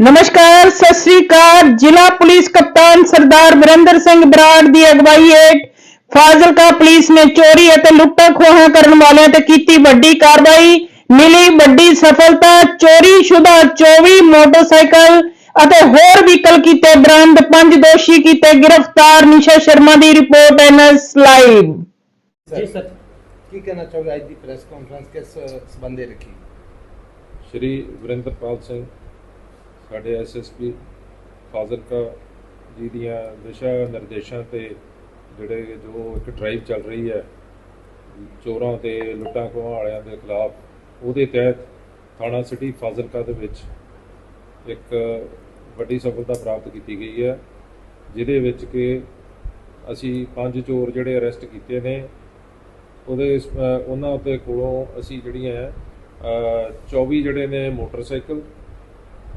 ਨਮਸਕਾਰ ਸਤਿ ਸ੍ਰੀ ਅਕਾਲ। ਜ਼ਿਲ੍ਹਾ ਪੁਲਿਸ ਕਪਤਾਨ ਸਰਦਾਰ ਵਿਰੇਂਦਰ ਸਿੰਘ ਬਰਾੜ ਦੀ ਅਗਵਾਈ ਹੇਠ ਫਾਜ਼ਿਲਕਾ ਪੁਲਿਸ ਨੇ ਚੋਰੀ ਅਤੇ ਲੁੱਟਾਂ ਖੋਹਾਂ ਕਰਨ ਵਾਲਿਆਂ ਤੇ ਕੀਤੀ ਵੱਡੀ ਕਾਰਵਾਈ। ਮਿਲੀ ਵੱਡੀ ਸਫਲਤਾ ਚੋਰੀ ਸ਼ੁਦਾ 24 ਮੋਟਰਸਾਈਕਲ ਅਤੇ ਹੋਰ ਵਹੀਕਲ ਕੀਤੇ ਬਰਾਮਦ ਪੰਜ ਦੋਸ਼ੀ ਕੀਤੇ ਗ੍ਰਿਫਤਾਰ। ਨਿਸ਼ਾ ਸ਼ਰਮਾ ਦੀ ਰਿਪੋਰਟ ਐਨਐਸ ਲਾਈਵ। ਜੀ ਸਰ। ਕੀ ਕਹਿਣਾ ਚਾਹੋਗੇ? ਅੱਜ ਦੀ ਪ੍ਰੈਸ ਕਾਨਫਰੰਸ ਕਿਸ ਸਬੰਧੇ ਰੱਖੀ? ਸ਼੍ਰੀ ਵਰਿੰਦਰਪਾਲ ਸਿੰਘ ਸਾਡੇ ਐਸਐਸਪੀ ਫਾਜ਼ਿਲਕਾ ਜੀ ਦੀਆਂ ਦਿਸ਼ਾ ਨਿਰਦੇਸ਼ਾਂ ਤੇ ਜਿਹੜੇ ਜੋ ਇੱਕ ਡਰਾਈਵ ਚੱਲ ਰਹੀ ਹੈ ਚੋਰਾਂ ਤੇ ਲੁੱਟਾਂ ਖੋਹਾਂ ਵਾਲਿਆਂ ਦੇ ਖਿਲਾਫ ਉਹਦੇ ਤਹਿਤ ਥਾਣਾ ਸਿਟੀ ਫਾਜ਼ਿਲਕਾ ਦੇ ਵਿੱਚ ਇੱਕ ਵੱਡੀ ਸਫਲਤਾ ਪ੍ਰਾਪਤ ਕੀਤੀ ਗਈ ਹੈ ਜਿਹਦੇ ਵਿੱਚ ਕਿ ਅਸੀਂ ਪੰਜ ਚੋਰ ਜਿਹੜੇ ਅਰੈਸਟ ਕੀਤੇ ਨੇ ਉਹਦੇ ਉਹਨਾਂ ਉੱਤੇ ਕੋਲੋਂ ਅਸੀਂ ਜਿਹੜੀਆਂ ਹੈ, 24 ਜਿਹੜੇ ਨੇ ਮੋਟਰਸਾਈਕਲ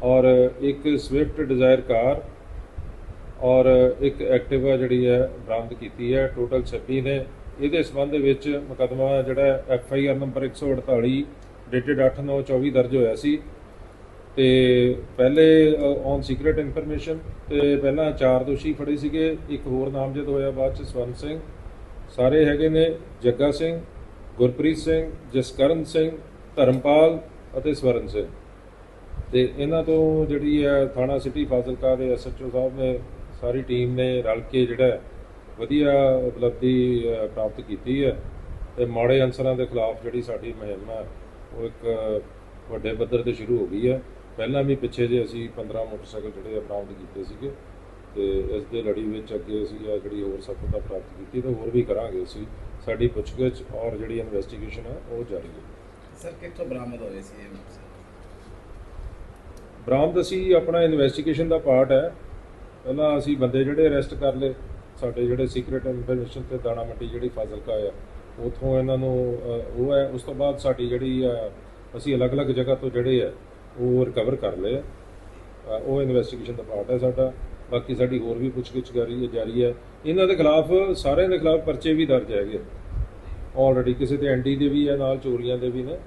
ਔਰ ਇੱਕ ਸਵਿਫਟ ਡਿਜ਼ਾਇਰ ਕਾਰ ਔਰ ਇੱਕ ਐਕਟਿਵਾ ਜਿਹੜੀ ਹੈ, ਬਰਾਮਦ ਕੀਤੀ ਹੈ ਟੋਟਲ 26 ਨੇ। ਇਹਦੇ ਸੰਬੰਧ ਵਿੱਚ ਮੁਕੱਦਮਾ ਜਿਹੜਾ F I R number 148 dated 8/9/24 ਦਰਜ ਹੋਇਆ ਸੀ। ਤੇ ਪਹਿਲੇ ਔਨ ਸੀਕ੍ਰੀਟ ਇਨਫੋਰਮੇਸ਼ਨ ਤੇ ਪਹਿਲਾਂ ਚਾਰ ਦੋਸ਼ੀ ਫੜੇ ਸੀਗੇ। ਇੱਕ ਹੋਰ ਨਾਮਜ਼ਦ ਹੋਇਆ ਬਾਅਦ ਚ, ਸਵਰਨ ਸਿੰਘ। ਸਾਰੇ ਹੈਗੇ ਨੇ, ਜੱਗਾ ਸਿੰਘ, ਗੁਰਪ੍ਰੀਤ ਸਿੰਘ, ਜਸਕਰਨ ਸਿੰਘ, ਧਰਮਪਾਲ ਅਤੇ ਸਵਰਨ ਸਿੰਘ। ਤੇ ਇਹਨਾਂ ਤੋਂ ਜਿਹੜੀ ਹੈ ਥਾਣਾ ਸਿਟੀ ਫਾਜ਼ਿਲਕਾ ਦੇ ਐਸਐਚਓ ਸਾਹਿਬ ਨੇ ਸਾਰੀ ਟੀਮ ਨੇ ਰਲ ਕੇ ਜਿਹੜਾ ਵਧੀਆ ਉਪਲਬਧੀ ਪ੍ਰਾਪਤ ਕੀਤੀ ਹੈ ਤੇ ਮਾੜੇ ਅਨਸਰਾਂ ਦੇ ਖਿਲਾਫ ਜਿਹੜੀ ਸਾਡੀ ਮੁਹਿੰਮ ਹੈ, ਉਹ ਇੱਕ ਵੱਡੇ ਪੱਧਰ ਤੇ ਸ਼ੁਰੂ ਹੋ ਗਈ ਹੈ। ਪਹਿਲਾਂ ਵੀ ਪਿੱਛੇ ਜੇ ਅਸੀਂ 15 ਮੋਟਰਸਾਈਕਲ ਜਿਹੜੇ ਬਰਾਮਦ ਕੀਤੇ ਸੀਗੇ ਤੇ ਇਸ ਦੇ ਲੜੀ ਵਿੱਚ ਅੱਗੇ ਅਸੀਂ ਆ ਜਿਹੜੀ ਹੋਰ ਸਫਲਤਾ ਪ੍ਰਾਪਤ ਕੀਤੀ ਤੇ ਹੋਰ ਵੀ ਕਰਾਂਗੇ ਅਸੀਂ। ਸਾਡੀ ਪੁੱਛਗਿੱਛ ਔਰ ਜਿਹੜੀ ਇਨਵੈਸਟੀਗੇਸ਼ਨ ਹੈ, ਉਹ ਜਾਰੀ ਹੈ। ਸਰ, ਕਿੱਥੋਂ ਬਰਾਮਦ ਹੋਏ ਸੀ ਇਹ ਬਰਾਮਦ ਅਸੀਂ ਆਪਣਾ ਇਨਵੈਸਟੀਗੇਸ਼ਨ ਦਾ ਪਾਰਟ ਹੈ। ਪਹਿਲਾਂ ਅਸੀਂ ਬੰਦੇ ਜਿਹੜੇ ਅਰੈਸਟ ਕਰ ਲਏ, ਸਾਡੇ ਜਿਹੜੇ ਸੀਕ੍ਰੀਟ ਇਨਫੋਰਮੇਸ਼ਨ ਤੇ ਦਾਣਾ ਮੰਡੀ ਜਿਹੜੀ ਫਾਜ਼ਿਲਕਾ ਆ, ਉਥੋਂ ਇਹਨਾਂ ਨੂੰ ਉਹ ਹੈ, ਉਸ ਤੋਂ ਬਾਅਦ ਸਾਡੀ ਜਿਹੜੀ ਆ ਅਸੀਂ ਅਲੱਗ-ਅਲੱਗ ਜਗ੍ਹਾ ਤੋਂ ਜਿਹੜੇ ਆ, ਉਹ ਰਿਕਵਰ ਕਰ ਲਏ ਉਹ ਇਨਵੈਸਟੀਗੇਸ਼ਨ ਦਾ ਪਾਰਟ ਹੈ ਸਾਡਾ। ਬਾਕੀ ਸਾਡੀ ਹੋਰ ਵੀ ਪੁੱਛਗਿੱਛ ਜਾਰੀ ਹੈ ਜਾਰੀ ਹੈ। ਇਹਨਾਂ ਦੇ ਖਿਲਾਫ, ਸਾਰਿਆਂ ਦੇ ਖਿਲਾਫ ਪਰਚੇ ਵੀ ਦਰਜ ਹੈਗੇ ਆਲਰੇਡੀ ਕਿਸੇ ਤੇ ਐਨਡੀ ਦੇ ਵੀ ਹੈ ਨਾਲ ਚੋਰੀਆਂ ਦੇ ਵੀ ਨੇ।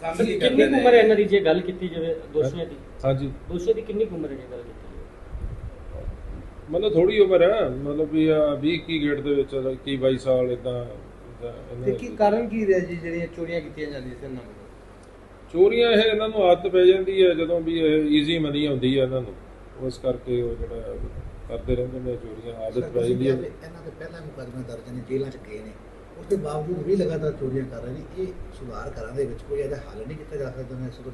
ਕੰਮ ਕਿੰਨੀ ਕਰਦੇ ਕੁ ਨੇ। ਉਮਰ ਹੈ ਇਹਨਾਂ ਦੀ ਜੇ ਗੱਲ ਕੀਤੀ ਜਾਵੇ ਦੋਸ਼ੀਆਂ ਦੀ? ਹਾਂਜੀ। ਦੋਸ਼ੀਆਂ ਦੀ ਕਿੰਨੀ ਕੁ ਉਮਰ ਹੈ ਜੇ ਗੱਲ ਕੀਤੀ ਜਾਵੇ? ਮਤਲਬ ਥੋੜੀ ਉਮਰ ਹੈ ਮਤਲਬ ਵੀ 20 ਕੀ ਗੇਟ ਦੇ ਵਿੱਚ 21 22 ਸਾਲ ਇਦਾਂ ਤੇ ਕੀ ਕਾਰਨ ਕੀ ਰਿਹਾ ਜੀ ਜਿਹੜੀਆਂ ਚੋਰੀਆਂ ਕੀਤੀਆਂ ਜਾਂਦੀਆਂ ਸੀ ਇਹਨਾਂ ਵੱਲੋਂ? ਚੋਰੀਆਂ ਇਹ ਇਹਨਾਂ ਨੂੰ ਆਦਤ ਪੈ ਜਾਂਦੀ ਹੈ ਜਦੋਂ ਵੀ ਇਹ ਈਜ਼ੀ ਮਨੀ ਆਉਂਦੀ ਹੈ ਇਹਨਾਂ ਨੂੰ। ਉਸ ਕਰਕੇ ਉਹ ਜਿਹੜਾ ਕਰਦੇ ਰਹਿੰਦੇ ਨੇ ਚੋਰੀਆਂ ਆਦਤ ਪੈ ਜਾਂਦੀ ਹੈ। ਇਹਨਾਂ ਦੇ ਪਹਿਲਾਂ ਮੁਕੱਦਮੇ ਦਰਜ ਨੇ ਜੇਲ੍ਹਾਂ 'ਚ ਗਏ ਨੇ। ਉਸ ਬਾਵਜੂਦ ਵੀ ਲਗਾਤਾਰ ਚੋਰੀਆਂ ਕਰ ਰਹੇ ਨੇ, ਇਹ ਸੁਧਾਰ ਕਰਾਂ ਦੇ ਵਿੱਚ ਕੋਈ ਇਹਦਾ ਹੱਲ ਨਹੀਂ ਕੀਤਾ ਜਾ ਸਕਦਾ ਨੇ ਇਸ ਤੋਂ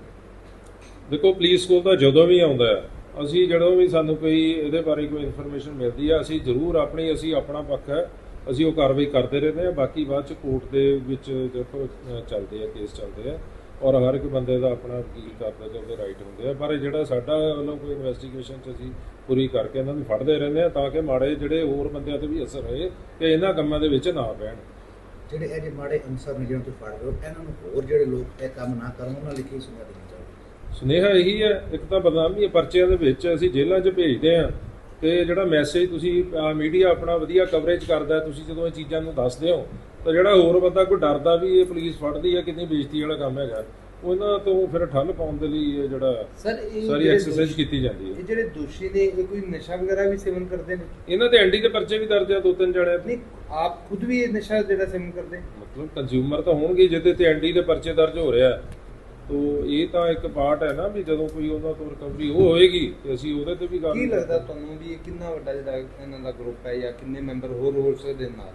ਦੇਖੋ ਪੁਲਿਸ ਕੋਲ ਤਾਂ ਜਦੋਂ ਵੀ ਆਉਂਦਾ ਹੈ, ਅਸੀਂ ਜਦੋਂ ਵੀ ਸਾਨੂੰ ਕੋਈ ਇਹਦੇ ਬਾਰੇ ਕੋਈ ਇਨਫੋਰਮੇਸ਼ਨ ਮਿਲਦੀ ਹੈ, ਅਸੀਂ ਜ਼ਰੂਰ ਆਪਣੀ, ਅਸੀਂ ਆਪਣਾ ਪੱਖ ਹੈ, ਅਸੀਂ ਉਹ ਕਾਰਵਾਈ ਕਰਦੇ ਰਹਿੰਦੇ ਹਾਂ। ਬਾਕੀ ਬਾਅਦ ਚ ਕੋਰਟ ਦੇ ਵਿੱਚ ਦੇਖੋ ਚੱਲਦੇ ਆ ਕੇਸ ਚੱਲਦੇ ਆ ਔਰ ਹਰ ਇੱਕ ਬੰਦੇ ਦਾ ਆਪਣਾ ਵਕੀਲ ਕਰਦਾ ਤੇ ਉਹਦੇ ਰਾਈਟ ਹੁੰਦੇ ਆ। ਪਰ ਜਿਹੜਾ ਸਾਡਾ ਵੱਲੋਂ ਕੋਈ ਇਨਵੈਸਟੀਗੇਸ਼ਨ ਚ ਅਸੀਂ ਪੂਰੀ ਕਰਕੇ ਇਹਨਾਂ ਨੂੰ ਫੜਦੇ ਰਹਿੰਦੇ ਆ ਤਾਂ ਕਿ ਮਾੜੇ ਜਿਹੜੇ ਹੋਰ ਬੰਦਿਆਂ ਤੇ ਵੀ ਅਸਰ ਰਹੇ ਤੇ ਇਹਨਾਂ ਕੰਮਾਂ ਦੇ ਵਿੱਚ ਨਾ ਪੈਣ। ਜਿਹੜੇ ਇਹ ਜਿਹੇ ਮਾੜੇ ਅਨਸਰ ਨੇ ਜਿਹਨਾਂ ਤੋਂ ਫੜ ਰਹੇ ਇਹਨਾਂ ਨੂੰ ਹੋਰ ਜਿਹੜੇ ਲੋਕ ਇਹ ਕੰਮ ਨਾ ਕਰਨ, ਉਹਨਾਂ ਲਈ ਕੀ ਸੁਝਾਅ ਦੇਣਾ ਚਾਹੋਗੇ? ਸੁਨੇਹਾ ਇਹੀ ਹੈ, ਇੱਕ ਤਾਂ ਬਦਨਾਮੀ ਪਰਚਿਆਂ ਦੇ ਵਿੱਚ, ਅਸੀਂ ਜੇਲ੍ਹਾਂ 'ਚ ਭੇਜਦੇ ਆ ਤੇ ਜਿਹੜਾ ਮੈਸੇਜ ਤੁਸੀਂ ਮੀਡੀਆ ਆਪਣਾ ਵਧੀਆ ਕਵਰੇਜ ਕਰਦਾ ਤੁਸੀਂ ਜਦੋਂ ਇਹ ਚੀਜ਼ਾਂ ਨੂੰ ਦੱਸਦੇ ਹੋ, ਤਾਂ ਜਿਹੜਾ ਹੋਰ ਬੰਦਾ ਕੋਈ ਡਰਦਾ ਵੀ ਇਹ ਪੁਲਿਸ ਫੜਦੀ ਹੈ, ਕਿੰਨੀ ਬੇਇੱਜ਼ਤੀ ਵਾਲਾ ਕੰਮ ਹੈਗਾ। ਉਹਨਾਂ ਤੋਂ ਫਿਰ ਠੱਲ ਪਾਉਣ ਦੇ ਲਈ ਇਹ ਜਿਹੜਾ ਸਰ ਇਹ ਸਾਰੀ ਜਿਹੜੇ ਐਕਸਰਸਾਈਜ਼ ਕੀਤੀ ਜਾਂਦੀ ਹੈ। ਇਹ ਜਿਹੜੇ ਦੋਸ਼ੀ ਨੇ ਇਹ ਕੋਈ ਨਸ਼ਾ ਵਗੈਰਾ ਵੀ ਸੇਵਨ ਕਰਦੇ ਨੇ? ਇਹਨਾਂ ਤੇ ਐਂਡੀ ਦੇ ਪਰਚੇ ਵੀ ਦਰਜ ਆ ਦੋ ਤਿੰਨ ਜਣੇ। ਨਹੀਂ ਆਪ ਖੁਦ ਵੀ ਇਹ ਨਸ਼ਾ ਜਿਹੜਾ ਸੇਵਨ ਕਰਦੇ? ਮਤਲਬ ਕੰਜ਼ਿਊਮਰ ਤਾਂ ਹੋਣਗੇ ਜਿਹਦੇ ਤੇ ਐਂਡੀ ਦੇ ਪਰਚੇ ਦਰਜ ਹੋ ਰਿਹਾ। ਤੋ ਇਹ ਤਾਂ ਇੱਕ ਪਾਰਟ ਹੈ ਨਾ ਵੀ ਜਦੋਂ ਕੋਈ ਉਹਨਾਂ ਤੋਂ ਰਿਕਵਰੀ ਹੋ ਹੋਏਗੀ ਤੇ ਅਸੀਂ ਉਹਦੇ ਤੇ ਵੀ ਗੱਲ ਕੀ ਲੱਗਦਾ ਤੁਹਾਨੂੰ ਵੀ ਇਹ ਕਿੰਨਾ ਵੱਡਾ ਜਿਹੜਾ ਇਹਨਾਂ ਦਾ ਗਰੁੱਪ ਹੈ ਜਾਂ ਕਿੰਨੇ ਮੈਂਬਰ ਹੋਰ ਹੋ ਸਕਦੇ ਨਾਲ?